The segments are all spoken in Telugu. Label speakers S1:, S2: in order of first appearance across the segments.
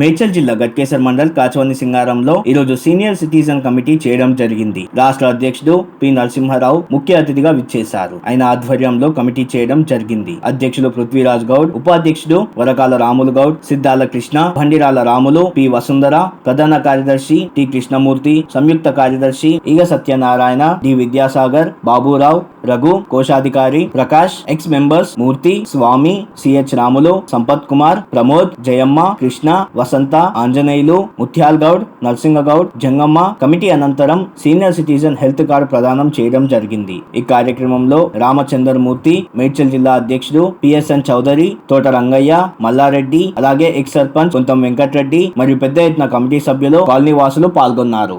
S1: మేడ్చల్ జిల్లా గట్కేసర్ మండల్ కాచవని సింగారంలో ఈరోజు సీనియర్ సిటిజన్ కమిటీ చేయడం జరిగింది. రాష్ట్ర అధ్యక్షుడు పి. నరసింహారావు ముఖ్య అతిథిగా విచ్చేశారు. ఆయన ఆధ్వర్యంలో కమిటీ చేయడం జరిగింది. అధ్యక్షులు పృథ్వీరాజ్ గౌడ్ ఉపాధ్యక్షుడు వరకాల రాములు గౌడ్ సిద్ధాల కృష్ణ బండిరాల రాములు పి. వసుంధర ప్రధాన కార్యదర్శి టి. కృష్ణమూర్తి సంయుక్త కార్యదర్శి ఈగ సత్యనారాయణ డి. విద్యాసాగర్ బాబురావు రఘు కోశాధికారి Prakash ex members Murthy Swamy CH Ramulu Sampath Kumar Pramod Jayamma Krishna Vasantha Anjaneyulu Muthyal Goud Narasimhagoud Jangamma committee అనంతరం సీనియర్ సిటిజన్ హెల్త్ కార్డు ప్రదానం చేయడం జరిగింది. ఈ కార్యక్రమంలో రామచంద్రమూర్తి మేడ్చల్ జిల్లా అధ్యక్షుడు పిఎస్ఎన్ చౌదరి తోట రంగయ్య మల్లారెడ్డి అలాగే ఎక్స్ సర్పంచ్ కొంతం వెంకటరెడ్డి మరియు పెద్ద ఎత్తున కమిటీ సభ్యులు కాలనీ వాసులు పాల్గొన్నారు.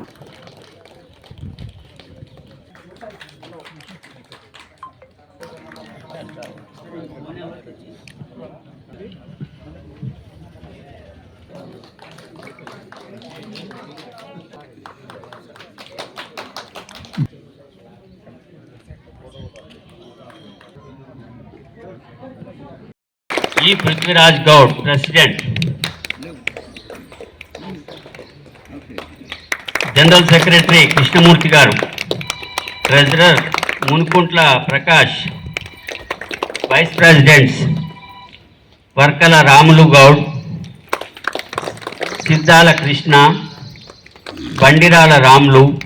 S2: G Prithviraj Goud president. General secretary Krishnamurthy garu. Treasurer Munukuntla Prakash. Vice presidents Varkala Ramulu Goud. Siddhala Krishna. Bandirala Ramulu.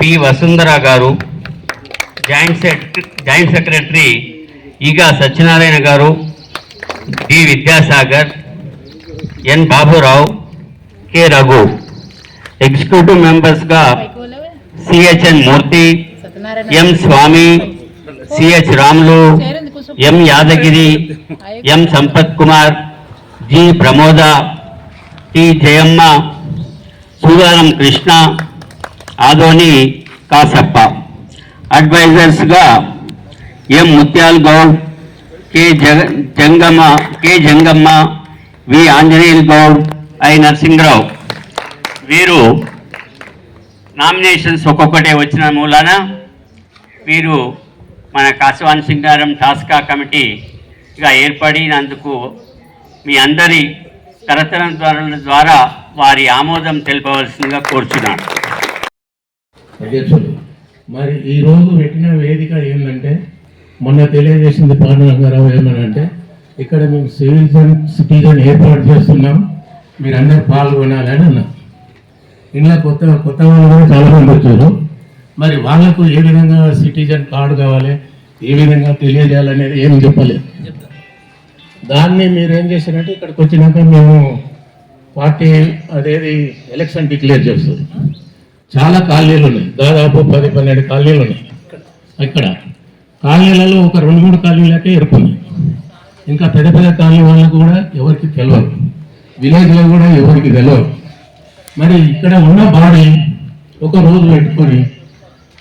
S2: P Vasundhara garu. Joint set joint secretary Eega Satyanarayana garu. D Vidyasagar N Baburao K Raghu. Executive మెంబర్స్గా CHN Murthy M Swamy CH Ramulu M Yadagiri M Sampath Kumar G Pramoda T Jayamma Sudaram Krishna Adoni Kasappa. అడ్వైజర్స్గా M Mutyal Goud K జగ Jangamma K Jangamma V Anjaneyulu Goud I Narasimharao. వీరు నామినేషన్స్ ఒక్కొక్కటే వచ్చిన మూలాన వీరు మన కాశవాన్ సింగారం టాస్కా కమిటీగా ఏర్పడినందుకు మీ అందరి తరతరం ద్వారా ద్వారా వారి ఆమోదం తెలపవలసిందిగా కోరుచున్నాను.
S3: మరి ఈరోజు పెట్టిన వేదిక ఏంటంటే మొన్న తెలియజేసింది పాండురంగారావు ఏమనంటే ఇక్కడ మేము సిటిజన్ సిటిజన్ ఏర్పాటు చేస్తున్నాం మీరందరూ పాల్గొనాలని అన్నా ఇంట్లో కొత్త కొత్త వాళ్ళు కూడా చాలా మంది వచ్చారు. మరి వాళ్ళకు ఏ విధంగా సిటిజన్ కార్డు కావాలి ఏ విధంగా తెలియజేయాలనేది ఏం చెప్పలేదు. దాన్ని మీరు ఏం చేశారంటే ఇక్కడికి వచ్చినాక మేము పార్టీ అదేది ఎలక్షన్ డిక్లేర్ చేస్తుంది చాలా ఖాళీలు ఉన్నాయి. దాదాపు పది పన్నెండు ఖాళీలు ఉన్నాయి. ఇక్కడ. కాలనీలలో ఒక రెండు మూడు కాలనీలకే ఎరుపున్నాయి ఇంకా పెద్ద పెద్ద కాలనీ వాళ్ళకు కూడా ఎవరికి తెలియదు విలేజ్లో కూడా ఎవరికి తెలియదు మరి ఇక్కడ ఉన్న బాడీ ఒక రోజు పెట్టుకొని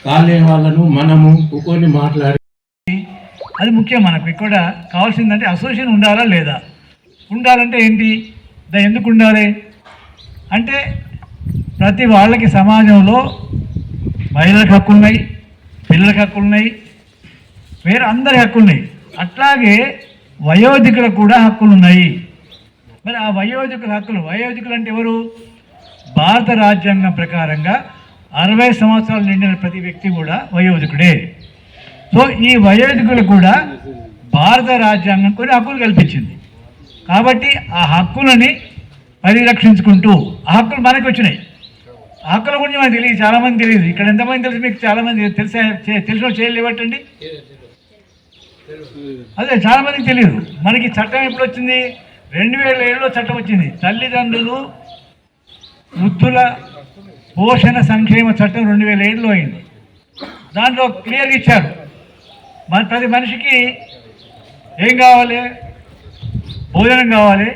S3: కాలనీ వాళ్ళను మనము కూకొని మాట్లాడి
S4: అది ముఖ్యం మనకు. ఇక్కడ కావాల్సిందంటే అసోసియేషన్ ఉండాలా లేదా? ఉండాలంటే ఏంటి? దా ఎందుకు ఉండాలి? అంటే ప్రతి వాళ్ళకి సమాజంలో మహిళలకు హక్కులు ఉన్నాయి పిల్లలకు హక్కులు ఉన్నాయి వేరే అందరి హక్కులు ఉన్నాయి అట్లాగే వయోధికులకు కూడా హక్కులు ఉన్నాయి మరి ఆ వయోధికుల హక్కులు వయోధికులు అంటే ఎవరు? భారత రాజ్యాంగం ప్రకారంగా అరవై సంవత్సరాలు నిండిన ప్రతి వ్యక్తి కూడా వయోధికుడే. సో ఈ వయోధికులు కూడా భారత రాజ్యాంగం కొన్ని హక్కులు కల్పించింది. కాబట్టి ఆ హక్కులని పరిరక్షించుకుంటూ ఆ హక్కులు మనకు వచ్చినాయి. ఆ హక్కుల గురించి మనకు తెలియదు చాలామంది తెలియదు. ఇక్కడ ఎంతమంది తెలుసు మీకు? చాలామంది తెలిసే? తెలిసిన చేయలు అదే చాలా మందికి తెలియదు మనకి చట్టం ఎప్పుడు వచ్చింది? రెండు వేల ఏడులో చట్టం వచ్చింది. తల్లిదండ్రులు వృద్ధుల పోషణ సంక్షేమ చట్టం రెండు వేల ఏడులో అయింది. దాంట్లో క్లియర్గా ఇచ్చారు. మన ప్రతి మనిషికి ఏం కావాలి? భోజనం కావాలి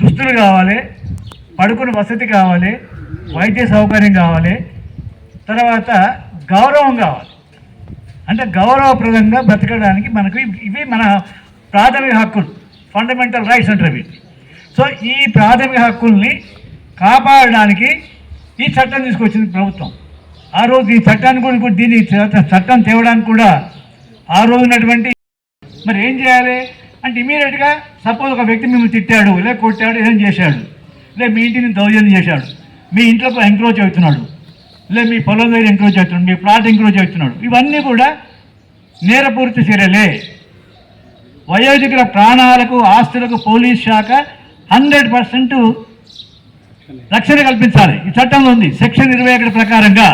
S4: దుస్తులు కావాలి పడుకుని వసతి కావాలి వైద్య సౌకర్యం కావాలి తర్వాత గౌరవం కావాలి. అంటే గౌరవప్రదంగా బ్రతకడానికి మనకు ఇవి- మన ప్రాథమిక హక్కులు. ఫండమెంటల్ రైట్స్ అంటారు ఇవి. సో ఈ ప్రాథమిక హక్కుల్ని కాపాడడానికి ఈ చట్టం తీసుకొచ్చింది ప్రభుత్వం. ఆ రోజు ఈ చట్టాన్ని కూడా దీన్ని చట్టం తేవడానికి కూడా ఆ రోజు ఉన్నటువంటి మరి ఏం చేయాలి? అంటే ఇమీడియట్గా సపోజ్ ఒక వ్యక్తి మిమ్మల్ని తిట్టాడు లేదా కొట్టాడు ఏదైనా చేశాడు. లేదా మీ ఇంటిని దౌర్జన్యం చేశాడు. మీ ఇంట్లో ఎంక్రోచ్ అవుతున్నాడు. లేదు మీ పొలం దగ్గర ఎంక్రోచ్ చేస్తున్నాడు మీ ప్లాట్ ఎంక్రోచ్ అవుతున్నాడు ఇవన్నీ కూడా నేరపూరిత చర్యలే. వయోధికుల ప్రాణాలకు ఆస్తులకు పోలీస్ శాఖ హండ్రెడ్ పర్సెంట్ రక్షణ కల్పించాలి. ఈ చట్టంలో ఉంది. సెక్షన్ ఇరవై ఒకటి ప్రకారంగా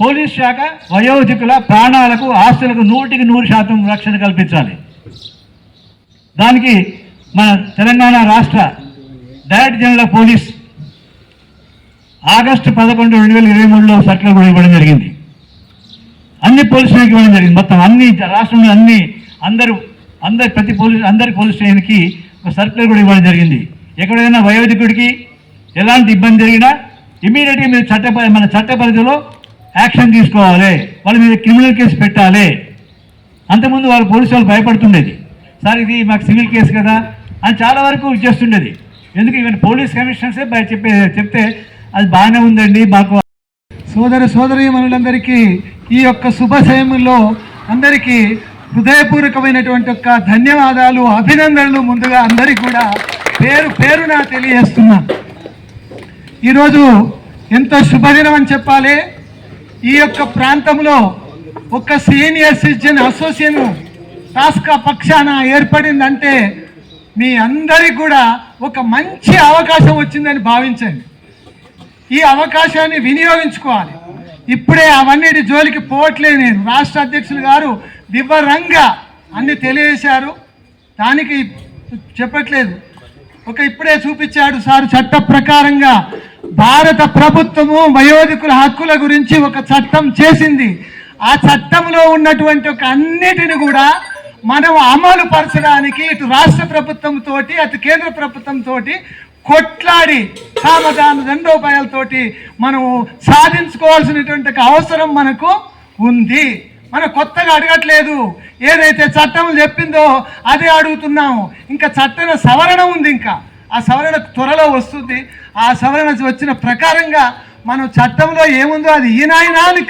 S4: పోలీస్ శాఖ వయోధికుల ప్రాణాలకు ఆస్తులకు నూటికి నూరు శాతం రక్షణ కల్పించాలి. దానికి మన తెలంగాణ రాష్ట్ర director general of police August పదకొండు రెండు వేల ఇరవై మూడులో సర్కిల్ కూడా ఇవ్వడం జరిగింది. అన్ని పోలీస్ స్టేషన్కి ఇవ్వడం జరిగింది. మొత్తం అన్ని రాష్ట్రంలో అన్ని అందరూ అందరి ప్రతి పోలీస్ అందరి పోలీస్ స్టేషన్కి ఒక సర్కిల్ కూడా ఇవ్వడం జరిగింది. ఎక్కడైనా వయోధికుడికి ఎలాంటి ఇబ్బంది జరిగినా ఇమీడియట్గా మీరు చట్ట మన చట్ట పరిధిలో యాక్షన్ తీసుకోవాలి. వాళ్ళ మీద క్రిమినల్ కేసు పెట్టాలి. అంతకుముందు వాళ్ళు పోలీసు వాళ్ళు భయపడుతుండేది. సార్ ఇది మాకు సివిల్ కేసు కదా అని చాలా వరకు చేస్తుండేది. ఎందుకు? ఈవెన్ పోలీస్ కమిషనర్సే భయ చెప్పే చెప్తే అది బాగానే ఉందండి మాకు.
S5: సోదర సోదరీమణులందరికీ ఈ యొక్క శుభ సమయంలో అందరికీ హృదయపూర్వకమైనటువంటి యొక్క ధన్యవాదాలు అభినందనలు ముందుగా అందరికీ కూడా పేరు పేరున తెలియజేస్తున్నాను ఈరోజు ఎంతో శుభదినం అని చెప్పాలి? ఈ యొక్క ప్రాంతంలో ఒక సీనియర్ సిటిజన్ అసోసియేషన్ టాస్కా పక్షాన ఏర్పడిందంటే మీ అందరికి కూడా ఒక మంచి అవకాశం వచ్చిందని భావించండి. ఈ అవకాశాన్ని వినియోగించుకోవాలి. ఇప్పుడే అవన్నిటి జోలికి పోవట్లేదు నేను రాష్ట్ర అధ్యక్షులు గారు వివరంగా అన్ని తెలియజేశారు. దానికి చెప్పట్లేదు. ఒక ఇప్పుడే చూపించాడు సార్ చట్ట ప్రకారంగా భారత ప్రభుత్వము వయోధికుల హక్కుల గురించి ఒక చట్టం చేసింది. ఆ చట్టంలో ఉన్నటువంటి ఒక అన్నిటిని కూడా మనం అమలు పరచడానికి ఇటు రాష్ట్ర ప్రభుత్వం తోటి అటు కేంద్ర ప్రభుత్వం తోటి కొట్లాడి సామధాన దండోపాయాలతోటి మనము సాధించుకోవాల్సినటువంటి అవసరం మనకు ఉంది. మనం కొత్తగా అడగట్లేదు. ఏదైతే చట్టం చెప్పిందో అదే అడుగుతున్నాము. ఇంకా చట్టం సవరణ ఉంది ఇంకా. ఆ సవరణ త్వరలో వస్తుంది. ఆ సవరణ వచ్చిన ప్రకారంగా మనం చట్టంలో ఏముందో అది ఈనాయనాలు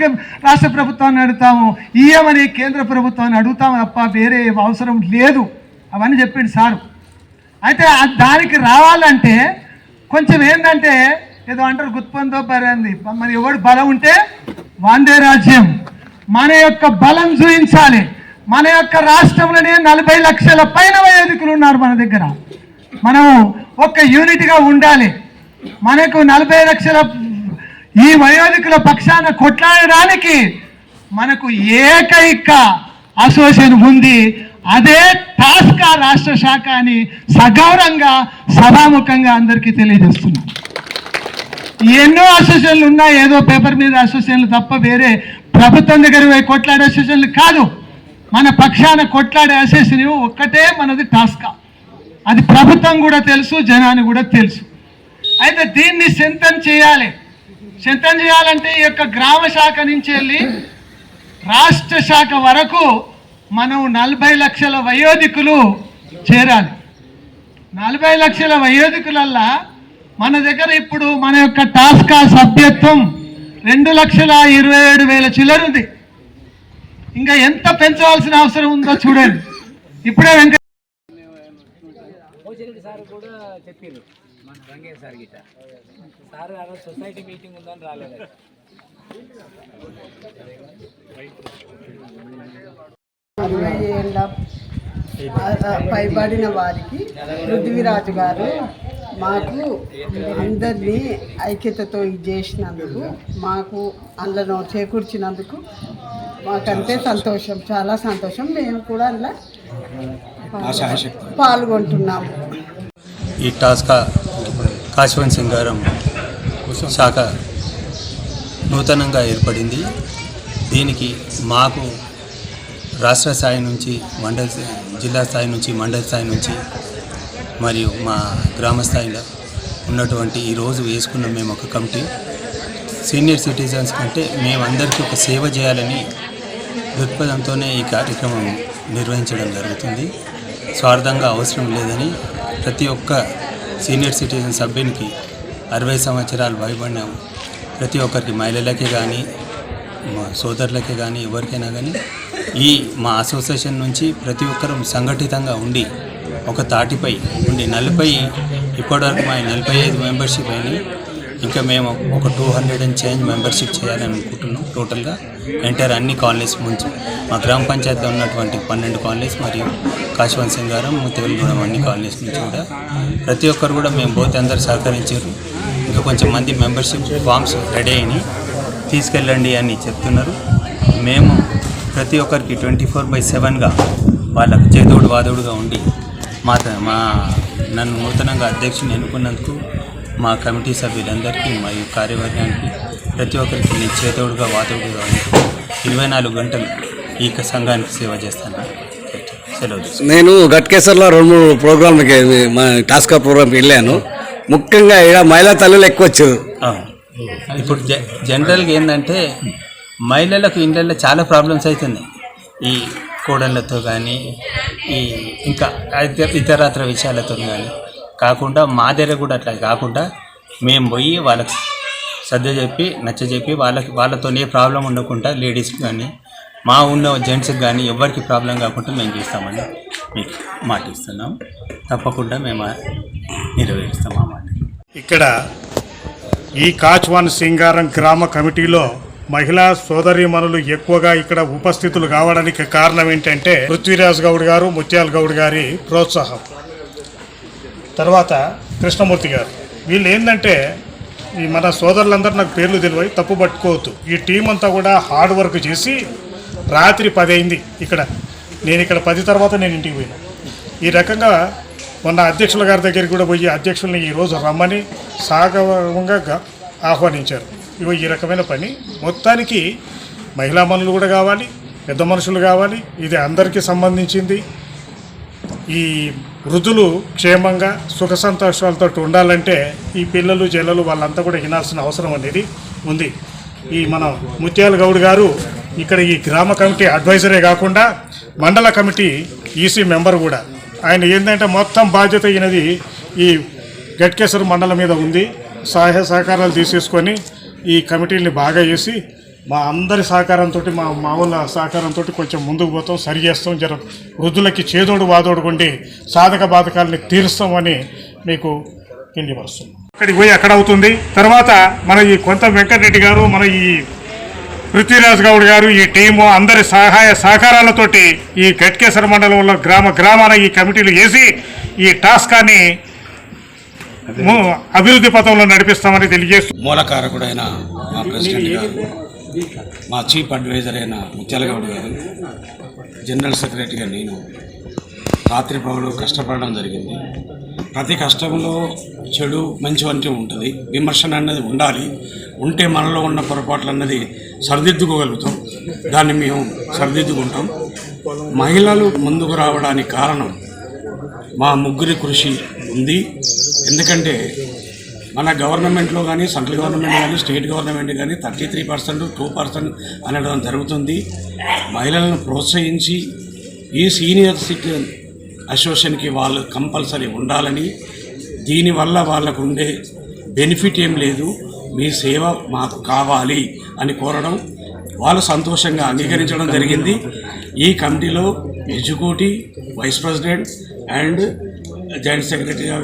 S5: రాష్ట్ర ప్రభుత్వాన్ని అడుగుతాము. ఈయమని కేంద్ర ప్రభుత్వాన్ని అడుగుతాము తప్ప వేరే అవసరం లేదు. అవన్నీ చెప్పిండు సారు. అయితే దానికి రావాలంటే కొంచెం ఏంటంటే ఏదో అంటారు గుత్పంతో పరింది. మరి ఎవడు బలం ఉంటే వాందే రాజ్యం. మన యొక్క బలం చూపించాలి మన యొక్క రాష్ట్రంలోనే నలభై లక్షల పైన వయోధికులు ఉన్నారు మన దగ్గర. మనం ఒక యూనిట్గా ఉండాలి. మనకు నలభై లక్షల ఈ వయోధికుల పక్షాన కొట్లాడడానికి మనకు ఏకైక అసోసియేషన్ ఉంది. అదే టాస్కా రాష్ట్ర శాఖ అని సగౌరవంగా సభాముఖంగా అందరికీ తెలియజేస్తున్నాను ఎన్నో అసోసియేషన్లు ఉన్నాయి ఏదో పేపర్ మీద అసోసియేషన్లు తప్ప వేరే ప్రభుత్వం దగ్గర పోయి కొట్లాడే అసోసియేషన్లు కాదు. మన పక్షాన కొట్లాడే అసోసియేషన్ ఒక్కటే మనది టాస్కా. అది ప్రభుత్వం కూడా తెలుసు జనాన్ని కూడా తెలుసు. అయితే దీన్ని సెంతం చేయాలి. సెంతం చేయాలంటే ఈ యొక్క గ్రామ శాఖ నుంచి వెళ్ళి రాష్ట్ర శాఖ వరకు మనం నలభై లక్షల వయోధికులు చేరాలి. నలభై లక్షల వయోధికులల్లా మన దగ్గర ఇప్పుడు మన యొక్క టాస్కా సభ్యత్వం రెండు లక్షల ఇరవై ఏడు వేల చిల్లరుంది ఇంకా ఎంత పెంచవలసిన అవసరం ఉందో చూడండి. ఇప్పుడే వెంకట
S6: సార్ కూడా చెప్పారు మన రంగయ్య సార్ గిట్ట సార్ ఆ సొసైటీ మీటింగ్ ఉందని రాలేదు.
S7: ఏళ్ళ పైబడిన వారికి పృథ్వీరాజు గారు మాకు అందరినీ ఐక్యతతో ఇది చేసినందుకు మాకు అందులో చేకూర్చినందుకు మాకంటే సంతోషం చాలా సంతోషం. మేము కూడా అందులో పాల్గొంటున్నాము
S8: ఈ టాస్క్ కాశవన్ సింగారం శాఖ నూతనంగా ఏర్పడింది. దీనికి మాకు రాష్ట్ర స్థాయి నుంచి మండల జిల్లా స్థాయి నుంచి మండల స్థాయి నుంచి మరియు మా గ్రామ స్థాయిలో ఉన్నటువంటి ఈరోజు వేసుకున్న మేము ఒక కమిటీ. సీనియర్ సిటిజన్స్ కంటే మేమందరికీ ఒక సేవ చేయాలని దృక్పథంతోనే ఈ కార్యక్రమం నిర్వహించడం జరుగుతుంది. స్వార్థంగా అవసరం లేదని ప్రతి ఒక్క సీనియర్ సిటిజన్ సభ్యునికి అరవై సంవత్సరాలు భయపడినాము ప్రతి ఒక్కరికి మహిళలకే కానీ మా సోదరులకే కానీ ఎవరికైనా కానీ ఈ మా అసోసియేషన్ నుంచి ప్రతి ఒక్కరూ సంఘటితంగా ఉండి ఒక తాటిపై ఉండి నలభై ఇప్పటివరకు మా నలభై ఐదు మెంబర్షిప్ అయినాయి. ఇంకా మేము ఒక two hundred and change membership చేయాలని అనుకుంటున్నాం టోటల్గా. ఎంటర్ అన్ని కాలనీస్ నుంచి మా గ్రామ పంచాయతీలో ఉన్నటువంటి పన్నెండు కాలనీస్ మరియు కాశవంత్ సింగారం ముత్తివెల్గూడెం అన్ని కాలనీస్ నుంచి కూడా ప్రతి ఒక్కరు కూడా మేము పోతే అందరు సహకరించారు. ఇంకా కొంచెం మంది మెంబర్షిప్ ఫామ్స్ రెడీ అయినాయి. తీసుకెళ్ళండి అని చెప్తున్నారు. మేము ప్రతి ఒక్కరికి ట్వంటీ ఫోర్ బై సెవెన్గా వాళ్ళకు చేదోడు వాదోడుగా ఉండి మా మా నన్ను నూతనంగా అధ్యక్షుని ఎన్నుకున్నందుకు మా కమిటీ సభ్యులందరికీ మరియు కార్యవర్గానికి ప్రతి ఒక్కరికి నేను చేదోడుగా వాదోడుగా ఉంటూ ఇరవై నాలుగు గంటలు ఈ సంఘానికి సేవ చేస్తాను సెలవు.
S9: నేను గట్కేసర్లో రెండు మూడు ప్రోగ్రాంలకి మా టాస్కా ప్రోగ్రామ్కి వెళ్ళాను ముఖ్యంగా ఇక్కడ మహిళా తల్లులు ఎక్కువ వచ్చారు.
S8: ఇప్పుడు జనరల్గా ఏంటంటే మహిళలకు ఇండ్లలో చాలా ప్రాబ్లమ్స్ అవుతున్నాయి ఈ కోడళ్ళతో కానీ ఈ ఇంకా ఇతర ఇతరత్ర విషయాలతో కానీ కాకుండా మా దగ్గర కూడా అట్లా కాకుండా మేము పోయి వాళ్ళకి సర్ది చెప్పి నచ్చ చెప్పి వాళ్ళకి వాళ్ళతో ఏ ప్రాబ్లం ఉండకుండా లేడీస్ కానీ మా ఉన్న జెంట్స్కి కానీ ఎవరికి ప్రాబ్లం కాకుండా మేము చేస్తామని మీకు మాట ఇస్తున్నాం. తప్పకుండా మేము నిర్వహిస్తాం ఆ మాట.
S10: ఇక్కడ ఈ కాచ్వాన్ సింగారం గ్రామ కమిటీలో మహిళా సోదరీమణులు ఎక్కువగా ఇక్కడ ఉపస్థితులు కావడానికి కారణం ఏంటంటే పృథ్వీరాజ్ గౌడ్ గారు ముత్యాల గౌడ్ గారి ప్రోత్సాహం. తర్వాత కృష్ణమూర్తి గారు. వీళ్ళు ఏంటంటే ఈ మన సోదరులందరూ నాకు పేర్లు తెలివై తప్పు పట్టుకోవద్దు. ఈ టీం అంతా కూడా హార్డ్ వర్క్ చేసి రాత్రి పది అయింది ఇక్కడ. నేను ఇక్కడ పది తర్వాత నేను ఇంటికి పోయినా. ఈ రకంగా మొన్న అధ్యక్షుల గారి దగ్గరికి కూడా పోయి అధ్యక్షుల్ని ఈరోజు రమ్మని సాగవంగా ఆహ్వానించారు. ఇవి ఈ రకమైన పని. మొత్తానికి మహిళా మనులు కూడా కావాలి పెద్ద మనుషులు కావాలి. ఇది అందరికీ సంబంధించింది. ఈ వృద్ధులు క్షేమంగా సుఖ సంతోషాలతో ఉండాలంటే ఈ పిల్లలు జల్లలు వాళ్ళంతా కూడా వినాల్సిన అవసరం అనేది ఉంది. ఈ మన ముత్యాల గౌడ్ గారు ఇక్కడ ఈ గ్రామ కమిటీ అడ్వైజరే కాకుండా మండల కమిటీ ఈసీ మెంబర్ కూడా. ఆయన ఏంటంటే మొత్తం బాధ్యత అయినది ఈ గట్కేశ్వర మండలం మీద ఉంది. సహాయ సహకారాలు తీసేసుకొని ఈ కమిటీని బాగా చేసి మా అందరి సహకారంతో మా మామూలు సహకారంతో కొంచెం ముందుకు పోతాం సరి చేస్తాం జర వృద్ధులకి చేదోడు వాదోడు ఉండి సాధక బాధకాలని తీరుస్తామని మీకు తెలియపరుస్తున్నాం అక్కడికి పోయి అక్కడ అవుతుంది. తర్వాత మన ఈ కొంత వెంకటరెడ్డి గారు మన ఈ పృథ్వీరాజ్ గౌడ్ గారు ఈ టీము అందరి సహాయ సహకారాలతోటి ఈ గట్కేశ్వర మండలంలో గ్రామ గ్రామాన ఈ కమిటీలు వేసి ఈ టాస్కాన్ని అని అభివృద్ధి పథంలో నడిపిస్తామని తెలియజేస్తూ
S9: మూలకారకుడైన మా ప్రెసిడెంట్ గారు మా చీఫ్ అడ్వైజర్ అయిన ముత్యాలగౌడ్ గారు జనరల్ సెక్రటరీగా నేను రాత్రి పౌరులు కష్టపడడం జరిగింది. ప్రతి కష్టంలో చెడు మంచి వంటి ఉంటుంది. విమర్శన అనేది ఉండాలి. ఉంటే మనలో ఉన్న పొరపాట్లు అన్నది సరిదిద్దుకోగలుగుతాం. దాన్ని మేము సరిదిద్దుకుంటాం. మహిళలు ముందుకు రావడానికి కారణం మా ముగ్గురి కృషి ఉంది. ఎందుకంటే మన గవర్నమెంట్లో కానీ సెంట్రల్ గవర్నమెంట్ కానీ స్టేట్ గవర్నమెంట్ కానీ thirty three percent two percent అనడం జరుగుతుంది. మహిళలను ప్రోత్సహించి ఈ సీనియర్ సిటిజన్ అసోసియేషన్కి వాళ్ళు కంపల్సరీ ఉండాలని దీనివల్ల వాళ్ళకు ఉండే బెనిఫిట్ ఏం లేదు మీ సేవ మాకు కావాలి అని కోరడం వాళ్ళు సంతోషంగా అంగీకరించడం జరిగింది. ఈ కమిటీలో executive vice president and joint సెక్రటరీగా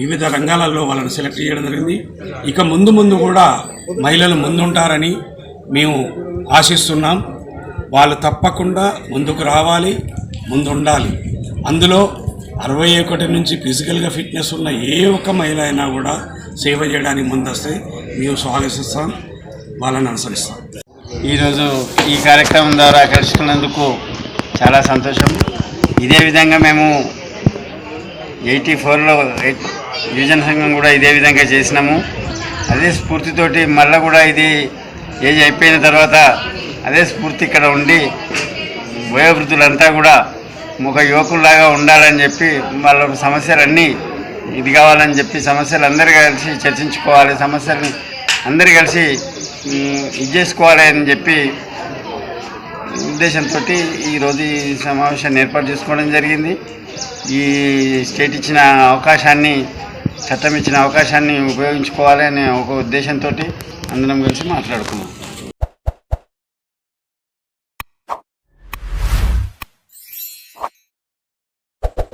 S9: వివిధ రంగాలలో వాళ్ళని సెలెక్ట్ చేయడం జరిగింది. ఇక ముందు ముందు కూడా మహిళలు ముందుంటారని మేము ఆశిస్తున్నాం. వాళ్ళు తప్పకుండా ముందుకు రావాలి ముందుండాలి. అందులో అరవై ఒకటి నుంచి ఫిజికల్గా ఫిట్నెస్ ఉన్న ఏ ఒక్క మహిళ అయినా కూడా సేవ చేయడానికి ముందొస్తే మేము స్వాగతిస్తాం వాళ్ళని అనుసరిస్తాం.
S2: ఈరోజు ఈ కార్యక్రమం ద్వారా ఆకర్షించినందుకు చాలా సంతోషం. ఇదే విధంగా మేము ఎయిటీ ఫోర్లో యువజన సంఘం కూడా ఇదే విధంగా చేసినాము. అదే స్ఫూర్తితోటి మళ్ళీ కూడా ఇది ఏజ్ అయిపోయిన తర్వాత అదే స్ఫూర్తి ఇక్కడ ఉండి వయోవృద్ధులంతా కూడా ఒక యువకుల్లాగా ఉండాలని చెప్పి వాళ్ళ సమస్యలన్నీ ఇది కావాలని చెప్పి సమస్యలు అందరు కలిసి చర్చించుకోవాలి సమస్యల్ని అందరు కలిసి ఇది చేసుకోవాలి అని చెప్పి ఉద్దేశంతో ఈరోజు ఈ సమావేశాన్ని ఏర్పాటు చేసుకోవడం జరిగింది. ఈ స్టేట్ ఇచ్చిన అవకాశాన్ని చట్టం ఇచ్చిన అవకాశాన్ని ఉపయోగించుకోవాలి అనే ఒక ఉద్దేశంతో అందరం కలిసి మాట్లాడుకున్నాం.